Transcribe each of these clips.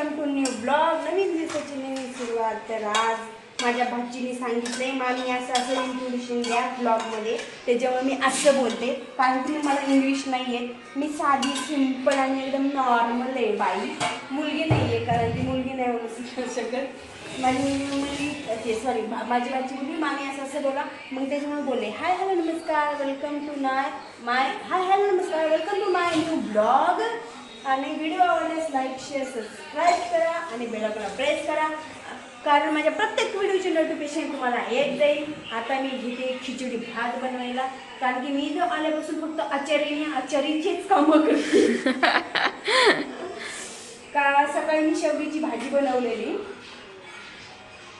Welcome to new blog नवीन दिवसाची नवीन सुरुवात. तर आज माझ्या भाचीने सांगितलंय मामी असं असं इंट्रोड्युशन द्या ब्लॉगमध्ये. त्याच्यामुळे मी असं बोलते कारण की मला इंग्लिश नाही येत मी साधी सिंपल आणि एकदम नॉर्मल आहे बाई. मुलगी नाही आहे कारण ती मुलगी नाही म्हणू शकत- शकत. माझी मुलगी ते सॉरी माझी भाची मुलगी मामी असं असं बोला. मग त्याच्यामुळे बोलले हाय हॅलो नमस्कार. वेलकम टू नाय माय हाय हॅलो नमस्कार. Welcome to my new blog आणि व्हिडिओ आवडल्यास लाईक शेअर सबस्क्राईब करा आणि बेलाकडा प्रेस करा. कारण माझ्या प्रत्येक व्हिडिओची नोटिफिकेशन तुम्हाला येत जाईल. आता मी घेते खिचडी भात बनवायला. कारण की मी जो आल्यापासून फक्त आचारीने आचारीचीच कामं करते. का सकाळी मी शेवगीची भाजी बनवलेली.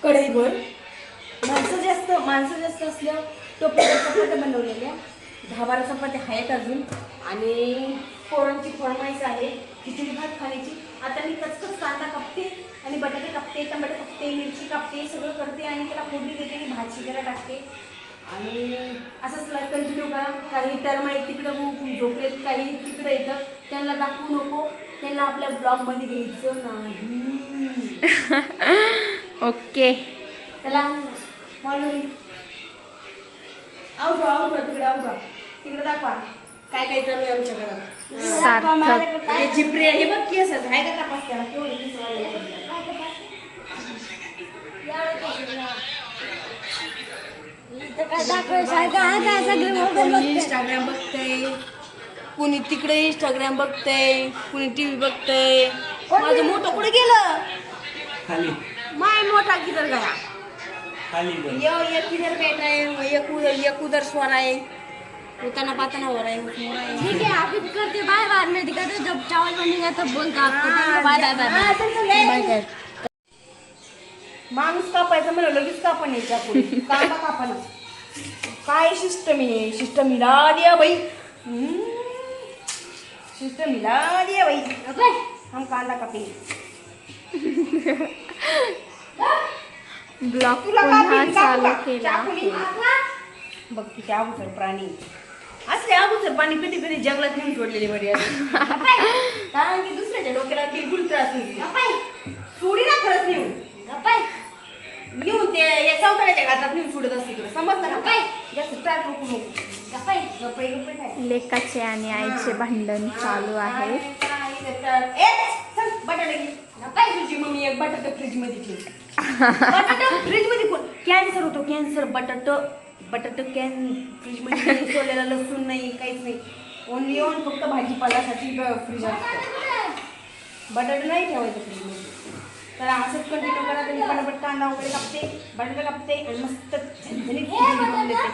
कढईवर. माणसं जास्त माणसं जास्त असल्या तो चपात्या बनवलेल्या. दहा बारा चपात्या आहेत अजून. आणि पोरांची फरमाईश आहे खिचडी भात खाण्याची. आता मी कचकच कांदा कापते आणि बटाटे कापते टमाटे कापते मिरची कापते सगळं करते आणि त्याला फोडणी देते आणि भात शिकायला टाकते. आणि असंच कंटिन्यू करा. काही टर्माईक तिकडं झोपलेत काही तिकडं येतं त्यांना दाखवू नको. त्यांना आपल्या ब्लॉगमध्ये घ्यायचं नाही. ओके. त्याला म्हणून आऊ आऊ तिकडे आऊ तिकडे दाखवा. काय काय चालू आहे आमच्या घरात? सार्थक. ते जिप्रे हे बघ केस आहे का तपास त्याला? केवढे केस वाढले. कोणी इंस्टाग्राम बघतंय. कुणी तिकडे इंस्टाग्राम बघतंय कुणी टीव्ही बघतंय. माझं मोठं कुठे गेलं? खाली. माय मोठा किधर गया? खाली बघ. यो एक इधर बैठा है? एक उधर एक उधर सो रहा है. उतना पातना हो रहा है रहा ठीक है आप भी करते बाय बाद में दिखाते जब चावल बनेगा तब बोलता आपको bye bye bye bye. Bye माणूस कापायचं म्हणलं लगेच कापण यायच्या पुढे. कांदा कापण काय सिस्टम आहे सिस्टम हिला द्या बाई. सिस्टम हिला द्या बाई. हम कांदा कापे. ब्लॉग तुला पुन्हा चालू? केला? बघ किती अगोदर प्राणी असले अगोदर प्राणी कधी कधी जंगलात नेऊन सोडलेले बरे कारण की दुसऱ्याच्या डोक्याला बिलकुल त्रास सोडी ना खरंच नेऊन. नेऊन ते या चौकड्याच्या घाटात नेऊन सोडत असते तुला. समजलं का? जास्त त्रास नको नको काय लेकाचे आणि आईचे भांडण चालू आहे. बटाटे काय तुझी मम्मी एक बटाटा फ्रीजमध्ये ठेव. बटाटा फ्रीजमध्ये कोण कॅन्सर होतो कॅन्सर बटाट. बटाट कॅन फ्रीजमध्ये नाही, सोललेला लसूण नाही काहीच नाही. ओनली ओन फक्त भाजीपाल्यासाठी फ्रीज असतं. बटाटा नाही ठेवायचं फ्रीजमध्ये. तर असंच कंटिन्यू करा तर पटापट कांदा वगैरे कापते बटाटा कापते आणि मस्त झणझणीत बनवून देते.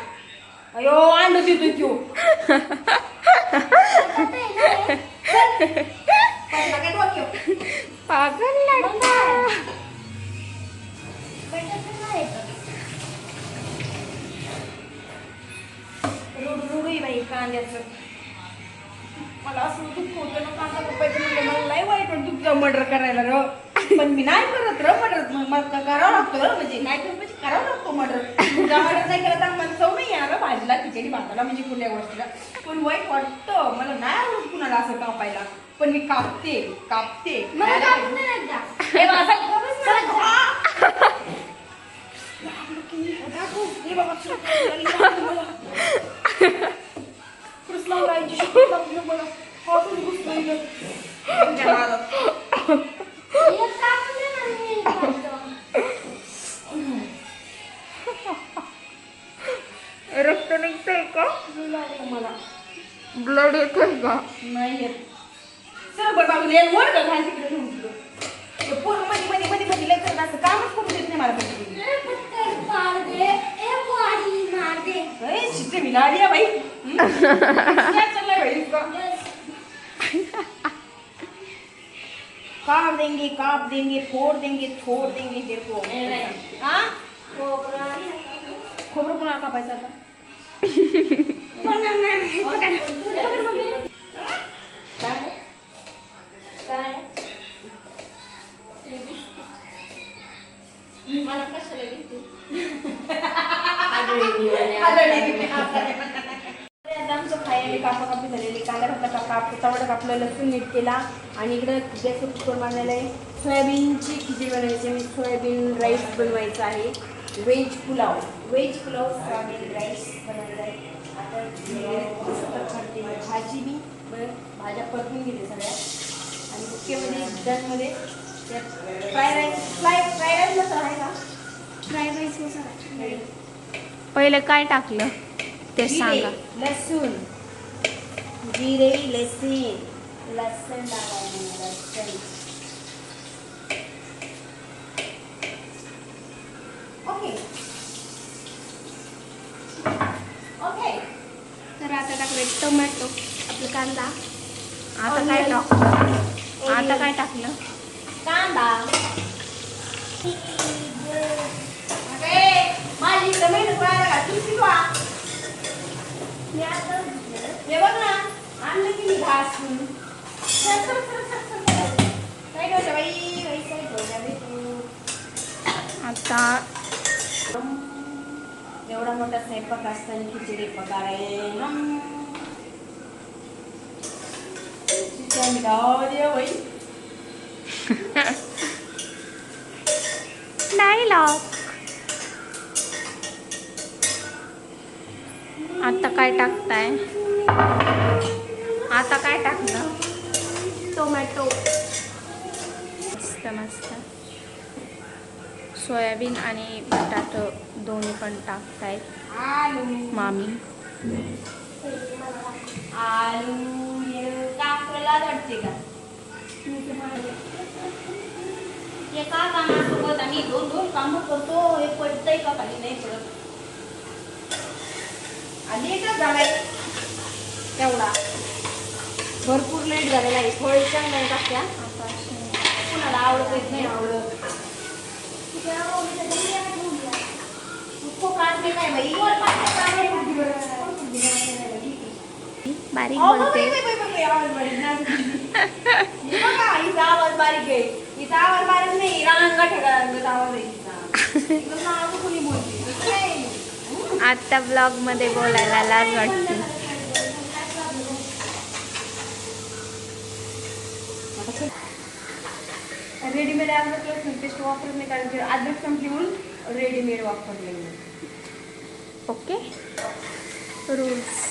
अयो अंड देतोय त्यो? पागल लडका. कांद्याचं. मला असं दुःख होतं ना कांदा कापायचं म्हणजे मला लय वाईट वाटतं तुझं मर्डर करायला र. पण मी नाही करत र मर्डर. मला करावं लागतं र म्हणजे नाही करत म्हणजे करावं लागतो मर्डर. तुझा मर्डर नाही केला तर मला चव नाही र भाजीला खिचडी भाताला म्हणजे कुठल्या गोष्टीला. पण वाईट वाटतं. मला नाही आवडत कुणाला असं कापायला. पण मी कापते कापते! हे बाबा, मला. हातून घुसलं इथं. तुझ्या नादात. रक्त निघतंय का ब्लड येतोय का नाही येत सर बरं बाबू लय वर का घाल तिकडे. हे पोरं मध्ये मध्ये मध्ये मध्ये लय करत असं कामच करू देत नाही मला कधी. ए, शिट्टे मी लाडी आहे बाई हं? काय चाललंय बाई इतकं? काप देंगे काप देंगे फोड़ देंगे छोड़ देंगे तेरे को हाँ खोबरं पुन्हा कापायचं आता काय केला. आणि इकडं गॅस कुकर बनवायला आहे? सोयाबीनची खिचडी बनवायची आणि सोयाबीन राईस बनवायचा आहे. Veg pulao. Veg pulao soyabean rice बनवायचा आहे. आता मी भाजी मी बरं भाज्या परतून घेते सगळ्या. आणि बुक्केमध्ये डनमध्ये fry rice fry fry rice masala आहे का? फ्राय राईस मसाला पहिलं काय टाकलं? ते सांगा. लसूण. जिरे लसूण. लसूण टाकायचं लसूण ओके ओके तर आता टाकले टोमॅटो आपला कांदा. आता काय टाकलं आता काय टाकलं? कांदा. माझी घातली शिकवा. मी आता हे बघ ना आणलं की मी घासून आता एवढा मोठा स्वयंपाक असताना खिचडी पकार आहे. बाई. डायलॉग आता काय टाकताय? आता काय टाकलं टोमॅटो. मस्त मस्त. सोयाबीन आणि बटाटो दोन्ही पण टाकतायत. आलू. मामी. आलू कामासोबत आम्ही दोन दोन कामं करतो? हे पडतंय का काही नाही पडत आधी एकच झालाय तेवढा भरपूर लेट झालेला आहे. थोडीच्या नाही टाकत्या आता. कुणाला आवडत येत नाही आवडत बारीक बोलते. आवाज बारीक. नाही. बघा, हिचा आवाज बारीक आहे. हिचा आवाज बारीक नाही. रांगा ठेका आवाज आहे. आता ब्लॉगमध्ये बोलायला लाज वाटते रेडीमेड अद्रक लसूण पेस्ट वापरत नाही कारण की अद्रक संपली म्हणून रेडीमेड वापरले मी. ओके रूल्स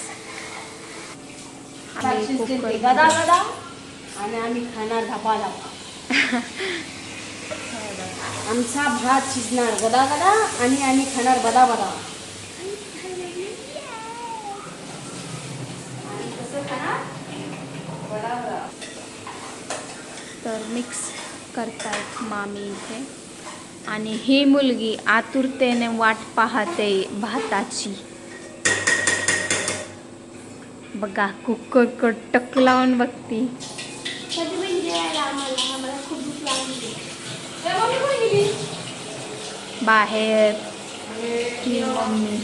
शिंदे, गदा गदा. आणि आम्ही खाणार धपा धपा. आमचा भात शिजणार. गदा गदा. आणि आम्ही खाणार बदा बदा. आणि कसं खाणार? बदा बदा. तर मिक्स करतायत मामी इथे. आणि ही मुलगी आतुरतेने वाट पाहते भाताची. बघा कुकर कट टक लावून बघती? बाहेर. मम्मी.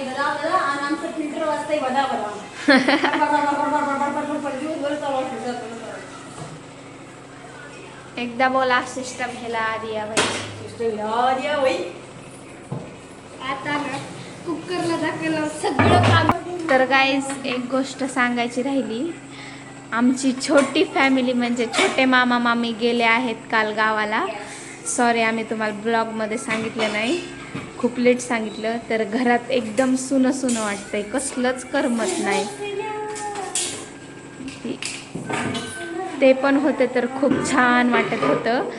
गदा गदा आणि आमचं फिल्टर वाजतंय. एकदा बोला सिस्टम ह्याला आधी या बाई. सिस्टम द्या बाई. आता ना कुकरला झाकलं सगळं काम. तर गाईज एक गोष्ट सांगायची राहिली. आमची छोटी फॅमिली म्हणजे छोटे मामा मामी गेले आहेत काल गावाला. सॉरी आम्ही तुम्हाला ब्लॉगमध्ये सांगितलं नाही. खूप लेट सांगितलं तर घरात एकदम सुनं सुनं वाटतंय. कसलंच करमत नाही. ते पण होते तर खूप छान वाटत होतं.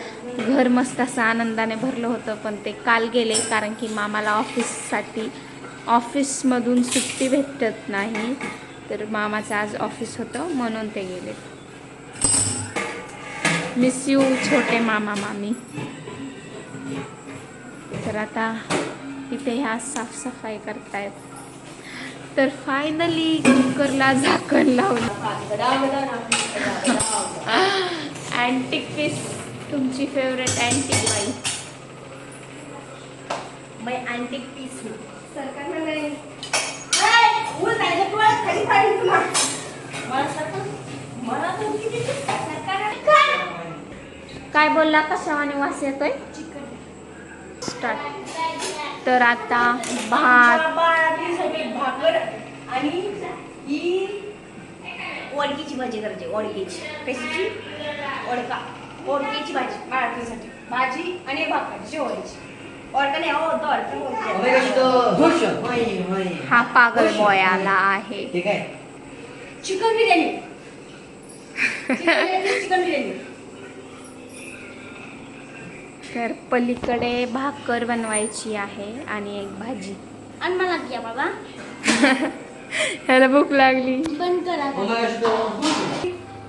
घर मस्त असं आनंदाने भरलं होतं पण ते काल गेले कारण की मामाला ऑफिससाठी ऑफिसमधून सुट्टी भेटत नाही. तर मामाचं आज ऑफिस होतं म्हणून ते गेले. मिस यू छोटे मामा मामी. तर आता इथे ह्या साफसफाई करतायत. तर फायनली कुकरला झाकण लावलं. अँटिक पीस तुमची फेवरेट अँटिक बाई. बाई अँटिक पीस सरकारनं नाही. काय बोलला? कशावाने वास येतोय? स्टार्ट तर आता भात. बाळासाठी भाकर आणि ही ओळखीची भाजी करायची ओळखीची कशाची ओळखा ओळखीची भाजी बाळकासाठी भाजी आणि भाकर जेवायची हो हा पागल बॉय आला आहे. ठीक आहे. चिकन बिर्याणी चिकन बिर्याणी तर पलीकडे भाकर बनवायची आहे आणि एक भाजी. आणि मला घ्या बाबा. ह्याला भूक लागली. बंद करा.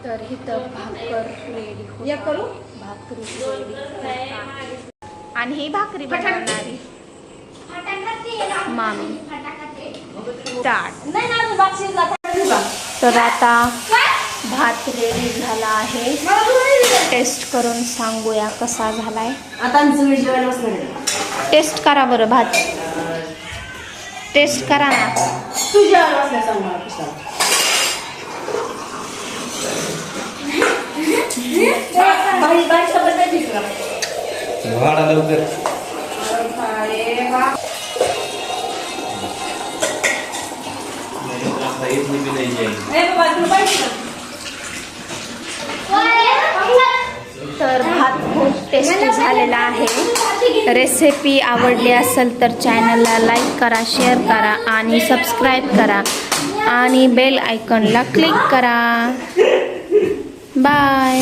तर इथं भाकर रेडी करू. भाकरी. आणि ही भाकरी बनवणारी मामी. शिजला तर आता भात रेडी झाला आहे. टेस्ट करून सांगूया कसा झालाय. आता. टेस्ट करा बरं भात. टेस्ट करा ना. तू जेवायला बसणार सांग मला कसा भाजी भाजी सोबत नाही दिसला. वाडा लवकर अरे वा. आता येत नाही बी नाही जाईल ए बाबा, तुला पाहिजे का? तर भात खूप टेस्टी झालेला आहे. रेसिपी आवडली असेल तर चॅनलला लाईक करा शेअर करा आणि सबस्क्राईब करा. आणि बेल आयकॉनला क्लिक करा. बाय